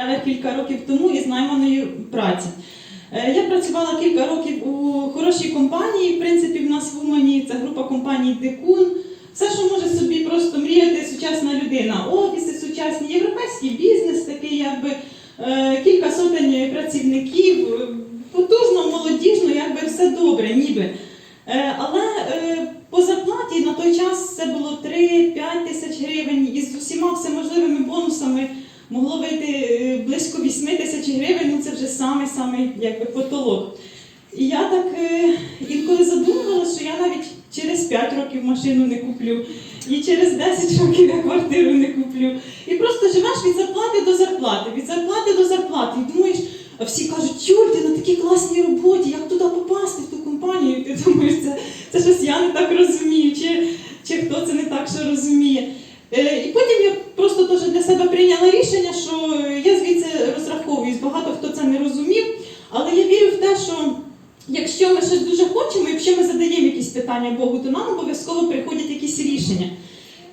Forever кілька років тому із найманої праці. Е, Я працювала кілька років у хорошій компанії, в принципі, в нас в Умані це група компаній Декун. Все, що може собі просто мріяти сучасна людина. Офіси сучасні, європейський бізнес, такий якби е, кілька сотень працівників, потужно, молодіжно, якби все добре, ніби. Е, Але е, по зарплаті на той час це було 3-5 тисяч гривень і з усіма всеможливими бонусами могло вийти е, близько 8 тисяч гривень, ну це вже самий-самий якби потолок. І я так е, інколи задумувалася, що я навіть через 5 років машину не куплю, і через 10 років я квартиру не куплю. І просто живеш від зарплати до зарплати, від зарплати до зарплати. І думаєш, а всі кажуть, Юль, ти на такій класній роботі, як туди попасти, в ту компанію? І ти думаєш, це, це щось я не так розумію, чи, чи хто це не так що розуміє. Е, І потім я просто теж для себе прийняла рішення, що я звідси розраховуюсь. Багато хто це не розумів, але я вірю в те, що якщо ми щось дуже хочемо, якщо ми задаємо якісь питання Богу, то нам обов'язково приходять якісь рішення.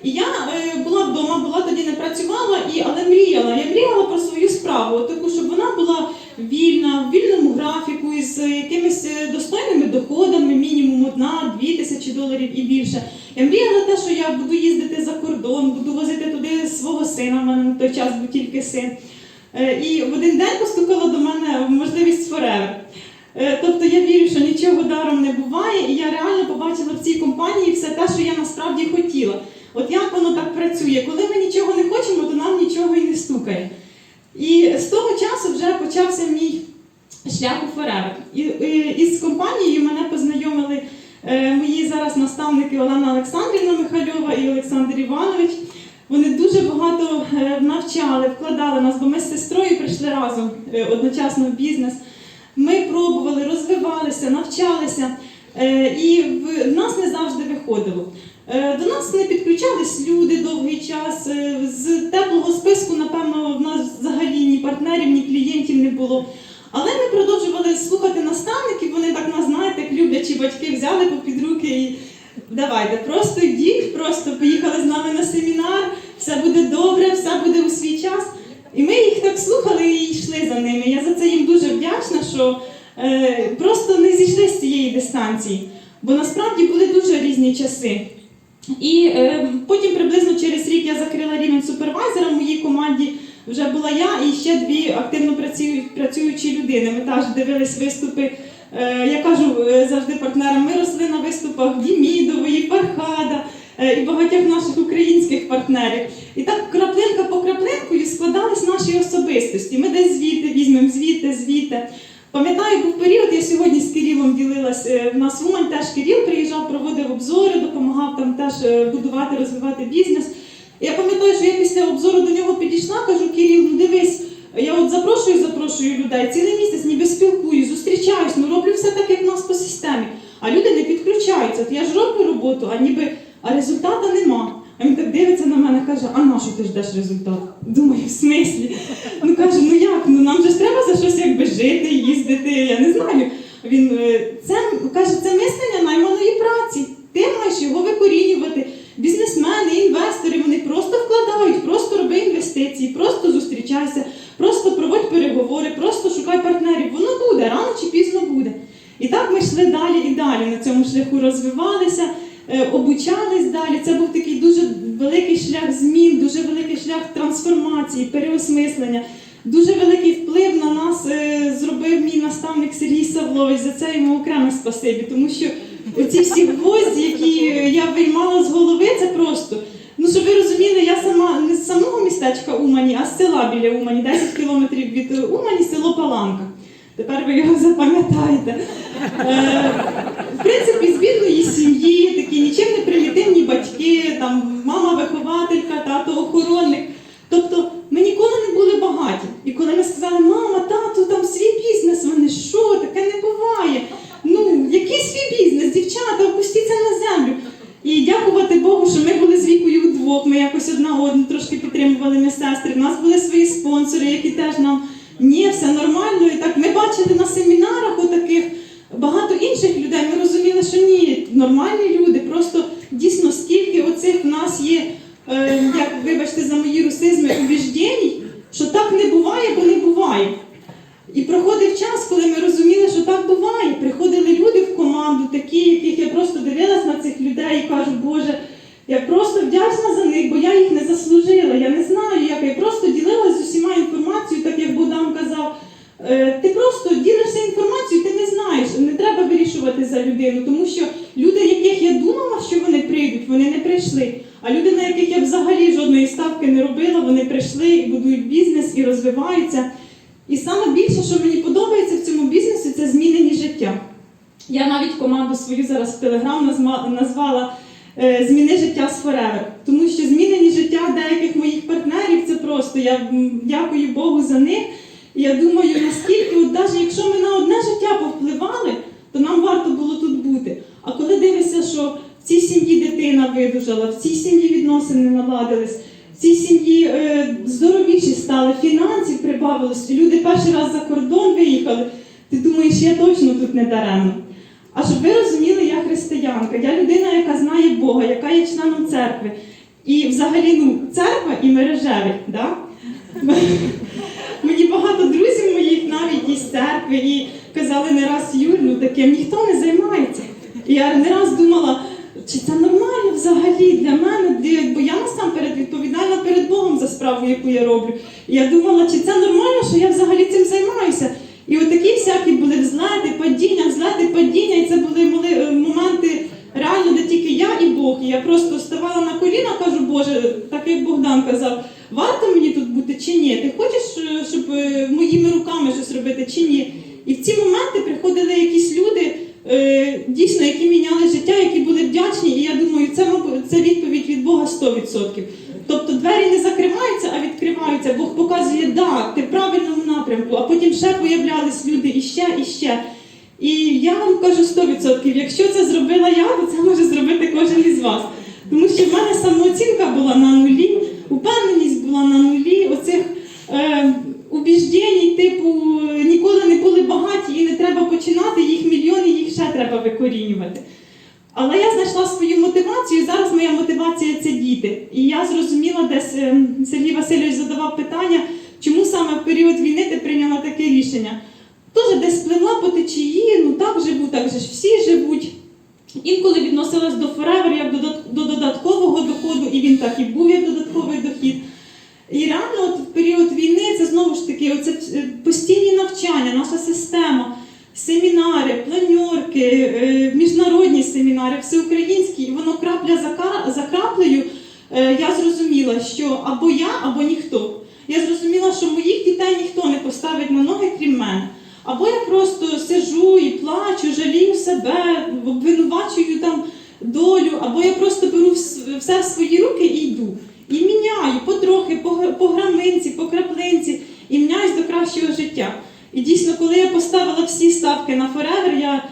І я е, була вдома, була тоді не працювала, і, але мріяла. Я мріяла про свою справу, таку, щоб вона була вільна, в вільному графіку, із е, якимись е, достойними доходами, мінімум одна-дві тисячі доларів і більше. Я мріяла те, що я буду їздити за кордон, буду возити туди свого сина, в мене на той час був тільки син. Е, І в один день постукала до мене можливість Forever. Е, Тобто я вірю, що нічого даром не буває, і я реально побачила в цій компанії все те, що я насправді хотіла. От як воно так працює? Коли ми нічого не хочемо, то нам нічого і не стукає. І з того часу вже почався мій шлях у Forever. І, і, із компанією мене познайомили е, мої зараз наставники Олена Олександрівна Михальова і Олександр Іванович. Вони дуже багато е, навчали, вкладали нас, бо ми з сестрою прийшли разом е, одночасно в бізнес. Ми пробували, розвивалися, навчалися, е, і в нас не завжди виходило. Е, До нас не підключались люди довгий час. е, З теплого списку, напевно, в нас взагалі ні партнерів, ні клієнтів не було. Але ми продовжували слухати наставників, вони так нас, знаєте, як люблячі батьки взяли попід руки і давайте, просто йдіть, просто поїхали з нами на семінар, все буде добре, все буде у свій час. І ми їх так слухали і йшли за ними. Я за це їм дуже вдячна, що е, просто не зійшли з цієї дистанції, бо насправді були дуже різні часи. І е, потім приблизно через рік я закрила рівень супервайзера в моїй команді. Вже була я і ще дві активно працюючі людини. Ми теж дивились виступи. Е, я кажу е, завжди партнерам, ми росли на виступах Дімідової, Фархада е, і багатьох наших українських партнерів. І так краплинка по краплинкою складались наші особистості. Ми десь звідти візьмемо, звідти, звідти. Пам'ятаю, був період, я сьогодні з Кирилом ділилась. е, В нас в Умань теж Кирил приїжджав, проводив обзори, допомагав там теж е, будувати, розвивати бізнес. Я пам'ятаю, що я після обзору до нього підійшла, кажу, Кирил, ну дивись, я от запрошую, запрошую людей, цілий місяць ніби спілкую, зустрічаюсь, ну роблю все так, як в нас по системі. А люди не підключаються. От я ж роблю роботу, а ніби а результату нема. А він так дивиться на мене, каже, а на що ти ждеш результат? Думаю, в смислі? Ну каже, ну як? Ну нам же ж треба за щось якби жити, їздити, я не знаю. Він е, це каже, це мислення найманої праці. Ти маєш його викорінювати. Бізнесмени, інвестори, вони просто вкладають, просто роби інвестиції, просто зустрічайся, просто проводь переговори, просто шукай партнерів. Воно буде, рано чи пізно буде. І так ми йшли далі і далі на цьому шляху розвивалися, е, обучались далі. Це був такий дуже великий шлях змін, дуже великий шлях трансформації, переосмислення. Дуже великий вплив на нас е, зробив мій наставник Сергій Савлович. За це йому окреме спасибі, тому що оці всі гвозді, які я виймала з голови, це просто. Ну, щоб ви розуміли, я сама не з самого містечка Умані, а з села біля Умані, 10 кілометрів від е, Умані, село Паланка. Тепер ви його запам'ятаєте. Е, в принципі, з бідної сім'ї, такі нічим не примітивні батьки, там мама вихователька, тато охоронник. Тобто ми ніколи не були багаті. І коли ми сказали, мама, тату, там свій бізнес, вони що, таке не буває. Ну, який свій бізнес, дівчата, опустіться на землю. І дякувати Богу, що ми були з вікою ми якось одна одну трошки підтримували ми сестри. У нас були свої спонсори, які теж нам ні, все нормально. І так ми бачили на семінарах отаких багато інших людей. Ми розуміли, що ні, нормальні люди. Просто дійсно скільки оцих в нас є, е, як вибачте за мої русизми, убіждень, що так не буває, бо не буває. І проходив час, коли ми розуміли, що так буває. Приходили люди в команду, такі, яких я просто дивилась на цих людей і кажу, Боже, я просто вдячна за них, бо я їх не заслужила. Я не знаю, як я просто ділилася з усіма інформацією, так як Богдан казав. Е, Ти просто ділишся інформацією, ти не знаєш, не треба вирішувати за людину, тому що люди, яких я думала, що вони прийдуть, вони не прийшли. А люди, на яких я взагалі жодної ставки не робила, вони прийшли і будують бізнес і розвиваються. І саме більше, що мені подобається в цьому бізнесі, це змінені життя. Я навіть команду свою зараз в Телеграм назва- назвала Зміни життя з Forever. Тому що змінені життя деяких моїх партнерів це просто я дякую Богу за них. І я думаю, наскільки, от навіть якщо ми на одне життя повпливали, то нам варто було тут бути. А коли дивишся, що в цій сім'ї дитина видужала, в цій сім'ї відносини наладились, в цій сім'ї е, здоровіші стали, фінансів прибавилось, люди перший раз за кордон виїхали, ти думаєш, я точно тут не даремно. А щоб ви розуміли, я християнка, я людина, яка знає Бога, яка є членом церкви. І взагалі, ну, церква і мережевий, да? Мені багато друзів моїх навіть із церкви і казали не раз Юль, ну таким ніхто не займається. І я не раз думала, чи це нормально взагалі для мене, бо я насамперед відповідальна перед Богом за справу, яку я роблю. І я думала, чи це нормально, що я взагалі цим займаюся. І отакі всякі були взлети, падіння, взлети, падіння, і це були моли- е, моменти реально, де тільки я і Бог. І я просто ставала на коліна, кажу, Боже, так як Богдан казав, варто мені тут бути чи ні? Ти хочеш, е, щоб е, моїми руками щось робити чи ні? І в ці моменти приходили якісь люди, е, дійсно, які міняли життя, які були вдячні. І я думаю, це, це відповідь від Бога 100%. Тобто двері не закриваються, а відкриваються. Бог показує, да, ти в правильному напрямку, а потім ще появлялись люди іще, і ще. І я вам кажу 100%, якщо це зробила я, то це може зробити кожен із вас. Тому що в мене самооцінка була на нулі, упевненість була на нулі, оцих е, убіждень, типу, ніколи не були багаті і не треба починати, їх мільйони, їх ще треба викорінювати. Але я знайшла свою мотивацію, і зараз моя мотивація це діти. І я зрозуміла, десь е, Сергій Васильович задавав питання, чому саме в період війни ти прийняла таке рішення. Теж десь пливла по течії, ну так живу, так же ж всі живуть. Інколи відносилась до Forever як до, додат- до додаткового і він так і був як додатковий дохід. І реально, от в період війни це знову ж таки оце е, постійні навчання, наша система, семінари, планьорки, е, міжнародні семінари, всеукраїнські, і воно крапля за, краплею. е, Я зрозуміла, що або я, або ніхто. Я зрозуміла, що моїх дітей ніхто не поставить на ноги, крім мене. Або я просто сижу і плачу, жалію себе, обвинувачую там долю, або я просто беру все в свої руки і йду. І міняю потрохи, по, граминці, по краплинці, і міняюсь до кращого життя. І дійсно, коли я поставила всі ставки на Forever, я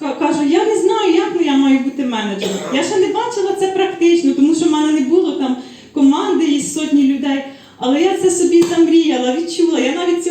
кажу, я не знаю, як ну, я маю бути менеджером. Я ще не бачила це практично, тому що в мене не було там команди із сотні людей. Але я це собі замріяла, відчула. Я навіть